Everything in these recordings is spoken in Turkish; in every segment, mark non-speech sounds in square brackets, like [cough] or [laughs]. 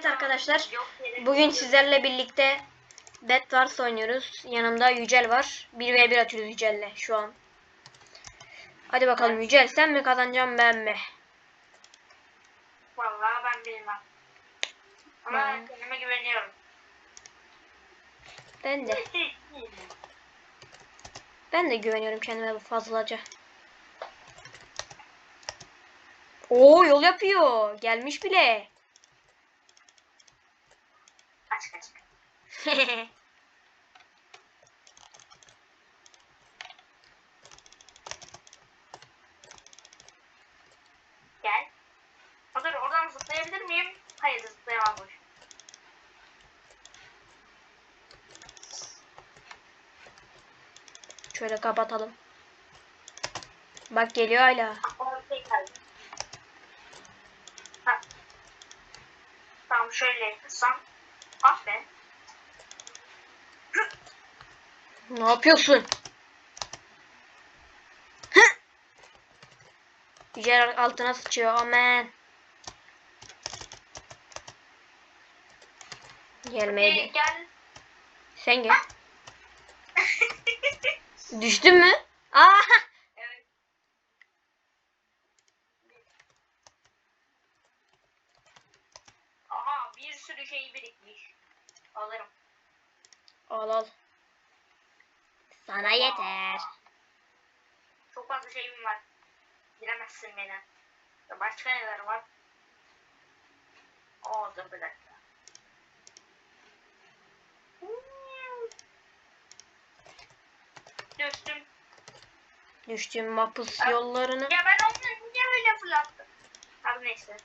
Evet arkadaşlar. Bugün sizlerle birlikte Bed Wars oynuyoruz. Yanımda Yücel var. 1v1 atıyoruz Yücel'le şu an. Hadi bakalım Yücel sen mi kazanacaksın ben mi? Vallahi ben bilmem. Ama kendime güveniyorum. Ben de. Ben de güveniyorum kendime fazlaca. Oo yol yapıyor. Gelmiş bile. [laughs] Gel. Hazır oradan zıplayabilir miyim? Hayır zıplayamam boş. Şöyle kapatalım. Bak geliyor hala. Ama şey geldi. Ha. Tamam şöyle yapırsam. Ah be. Ne yapıyorsun? Yücel altına sıçıyor. Aman. Gelmeye Gel. Sen gel. [laughs] Düştün mü? Aa! evet. Aha bir sürü şey birikmiş. Alırım. Al al. Sana yeter. Çok fazla şeyim var. Bilemezsin beni. Başka neler var? Oo dur bir dakika. Düştüm. Düştüm mapus yollarını. Ya ben onu niye öyle fırlattım? Abi neyse.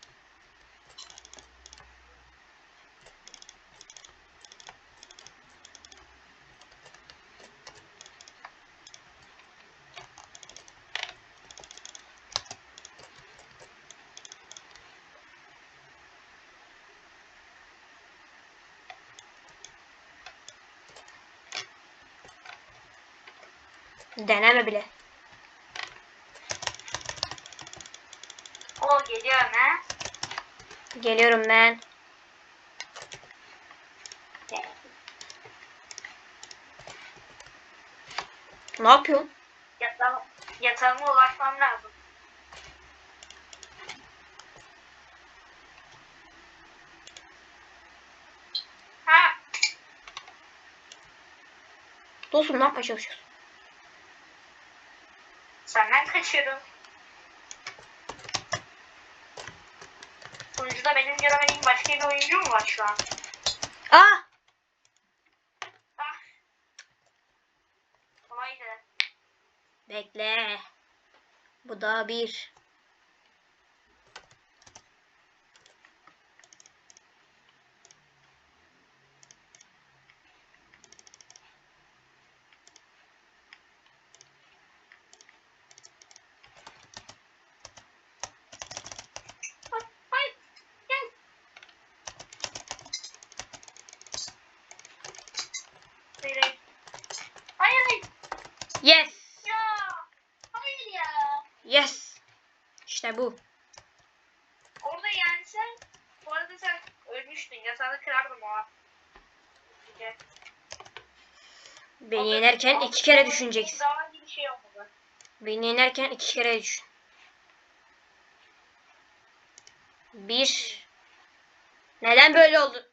Deneme bile. O geliyor ne? Geliyorum ben. Ne yapıyorsun? Yatağım, yatağıma ulaşmam lazım. Ha, Dostum ne yapmaya çalışıyorsun? Senden kaçıyorum. Sunucuda benim göremediğim başka bir oyuncu mu var şu an? Ah. Kolaydı. Bekle. Bu da bir. Ay, ay, gel. Hayır, hayır. Hayır, hayır. Yes! Ya. Hayır ya. Yes! İşte bu. Orada yensen, bu arada sen ölmüştün. Yatağını kırardım o an. Gel. Beni yenerken iki kere düşüneceksin. Şey. Beni yenerken iki kere düşün. Bir. Neden böyle oldu?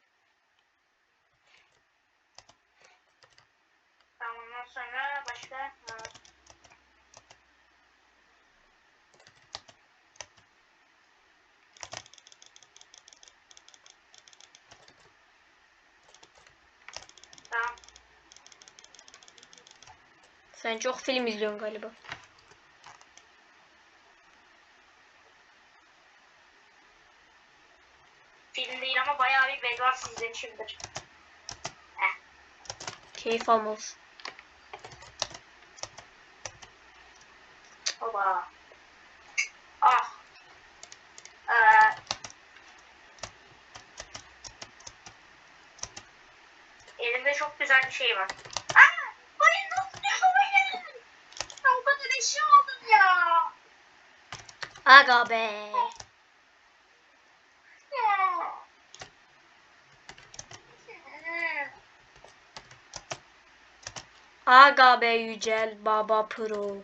Tamam ondan sonra başka... Ha. Tamam. Sen çok film izliyorsun galiba. Film değil ama bayağı bir Bedwars izlemişimdir. Heh. Keyif almalısın. Baba. Ah. Ee, elimde çok güzel bir şey var. Aga be. Aga be Yücel Baba Pro.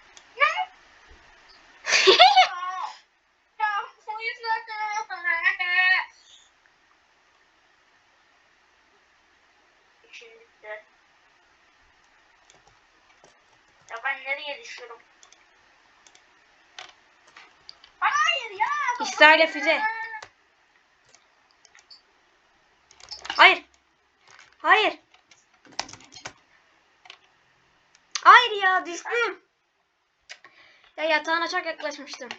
İsrail'e füze. Hayır. Hayır. Hayır ya düştüm. Ya yatağına çok yaklaşmıştım.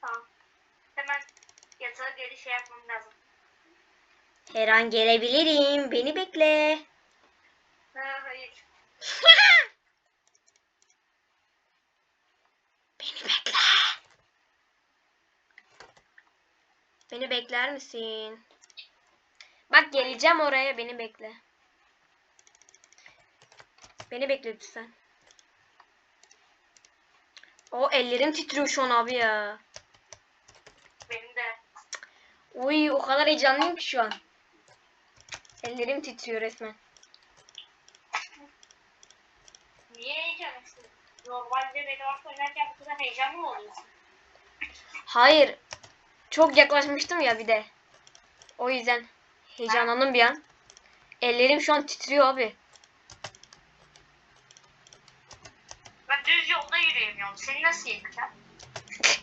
Tamam. Hemen yatağa geri şey yapmam lazım. Her an gelebilirim. Beni bekle. Ha, hayır. Beni bekle. Beni bekler misin? Bak geleceğim oraya beni bekle. Beni bekle lütfen. O ellerim titriyor şu an abi ya. Benim de. Uy o kadar heyecanlıyım ki şu an. Ellerim titriyor resmen. Niye heyecanlısın? Normalde Bedwars oynarken bu kadar heyecanlı mı oluyorsun? Hayır. Çok yaklaşmıştım ya bir de. O yüzden heyecanlandım bir an. Ellerim şu an titriyor abi. Ben düz yolda yürüyemiyorum. Seni nasıl yeneceğim? [laughs]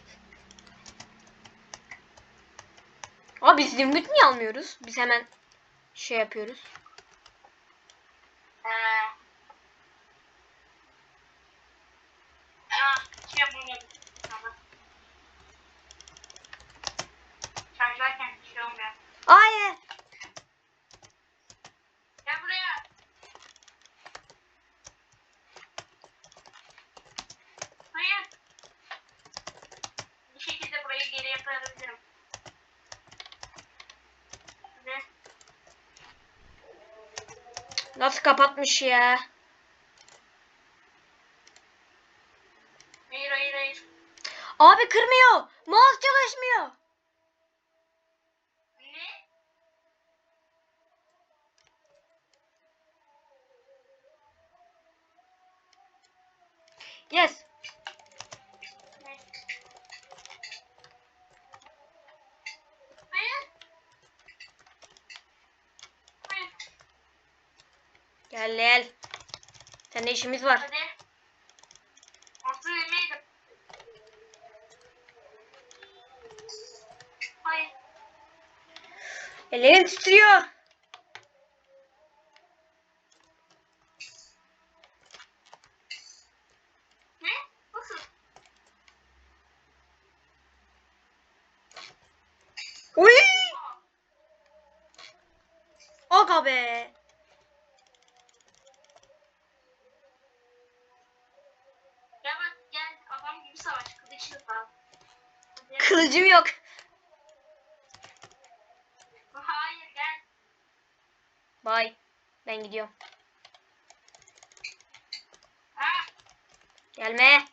Abi biz zümrüt niye almıyoruz? Biz hemen şey yapıyoruz. Ee... Ha, şey yapamadım. Tamam. Şarjlarken bir şey olmuyor. Hayır. Gel buraya. Hayır. Bir şekilde burayı geri yapabilirim. Hadi. Nasıl kapatmış ya? Hayır hayır hayır. Abi kırmıyor. Mouse çalışmıyor. Ne? Yes. Ne? Hayır. Hayır. Gel gel. Seninle işimiz var. Hadi. Altın elmeydim. Hayır. Ellerim titriyor. Ne? Nasıl? Uy! Aa, Aga be. Gel bak gel. Adam gibi savaş. Kılıçlı falan. Hadi. Kılıcım yok. Hayır gel. Bye. Ben gidiyorum. Gelme.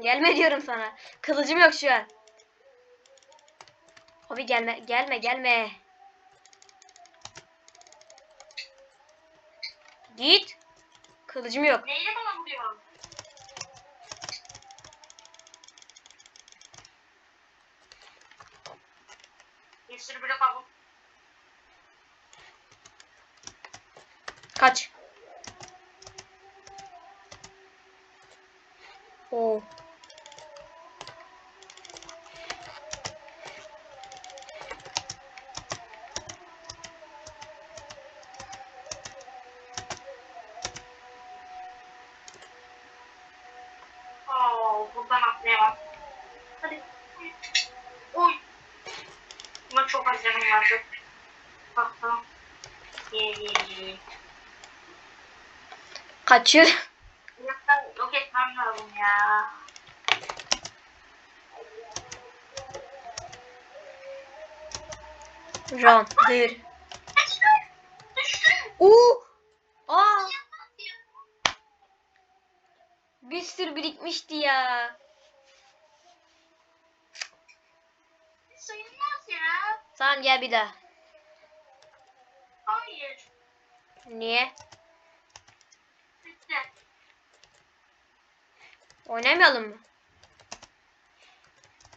Gelme diyorum sana. Kılıcım yok şu an. Abi gelme, gelme, gelme. Git. Kılıcım yok. Neyle bana vuruyor? Bir sürü blok Kaç. Oo. Oo, Kaçır. Yok etmem lazım ya. Run. Düştüm. Uuu. Aa. Bir sürü birikmişti ya. Sayılmaz ya. Tamam gel bir daha. Hayır. Niye? Oynamayalım mı?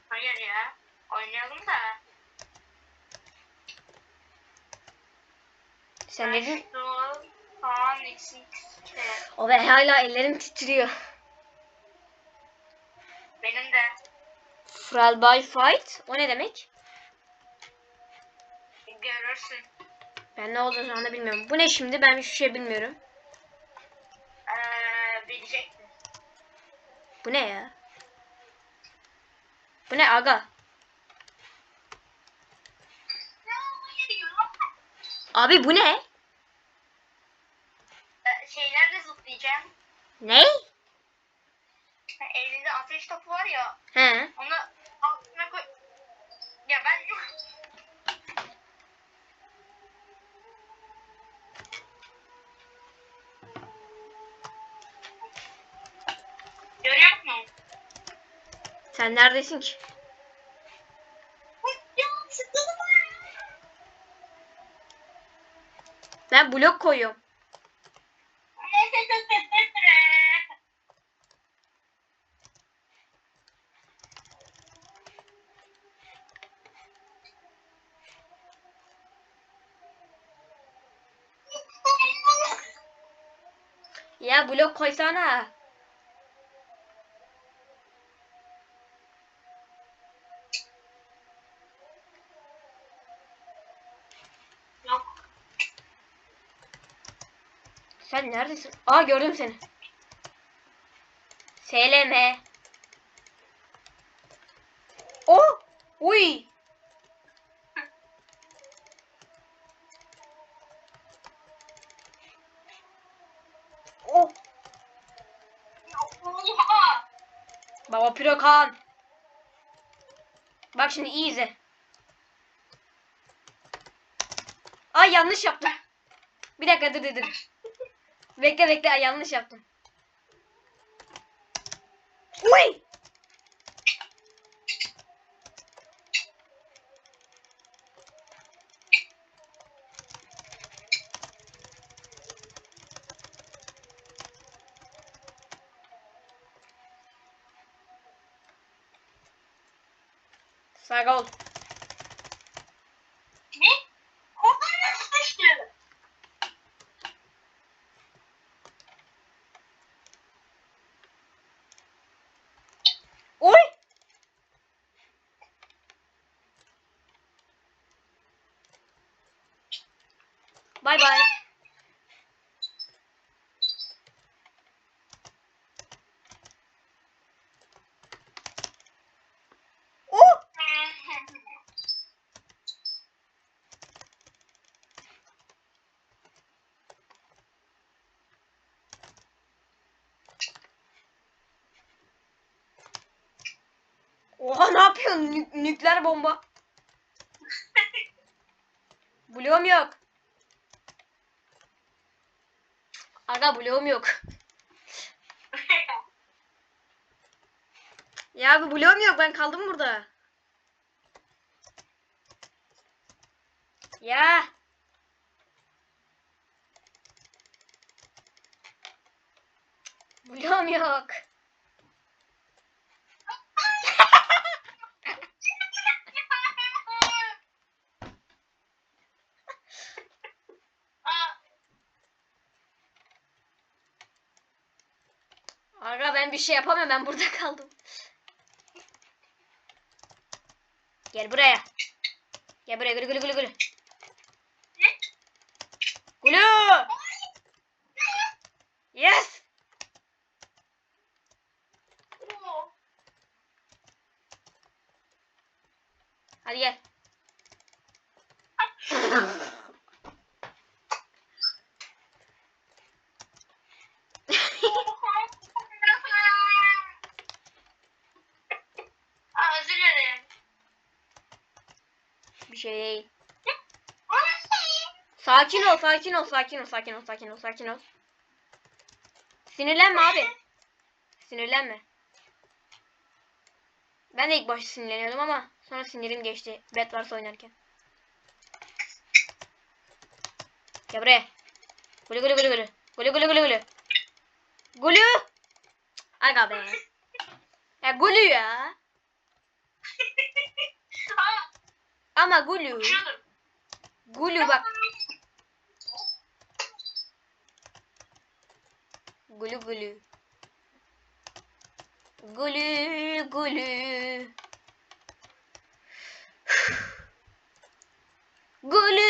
Hayır ya. Oynayalım da. Sen. Şu falan eksik. O ve hala ellerim titriyor. Benim de. Fral by fight. O ne demek? Görürsün. Ben ne olduğunu anda bilmiyorum. Bu ne şimdi? Ben hiçbir şey bilmiyorum. Ee, bilecektin. Bu ne ya? Bu ne aga? Abi bu ne? Ee, şeylerle zıplayacağım. Ne? Elinde ateş topu var ya. He. Onu altına koy. Ya ben Görüyor musun? Sen neredesin ki? Ben blok koyuyorum. Ya blok koysana. Sen neredesin? Aa gördüm seni. SLM. Oh! Uy! Oh! Baba Pirokan. Bak şimdi iyi izle. Ay yanlış yaptım. Bir dakika dur dur dur. Bekle bekle yanlış yaptım. Uy! Saga ol. Ne? Oradan nasıl düştü? Uy! Bay bay. Oh! Oha ne yapıyorsun? Nük- nükleer bomba. [laughs] Bloğum yok. Aga bloğum yok. Ya bu bloğum yok ben kaldım burada. Ya. Bloğum yok. Bir şey yapamıyorum ben burada [laughs] kaldım. Gel buraya. Gel buraya gülü gülü gülü gülü. Gülü. Yes. Hadi gel. [laughs] şey değil. Sakin ol, sakin ol, sakin ol, sakin ol, sakin ol, sakin ol. Sinirlenme abi. Sinirlenme. Ben de ilk başta sinirleniyordum ama sonra sinirim geçti. Bet varsa oynarken. Gel buraya. Gülü gülü gülü gülü. Gülü gülü gülü gülü. Gülü. Aga be. Ya gülü ya. [laughs] Ama gülü. Gülü bak. Gülü gülü. Gülü gülü. Gülüm.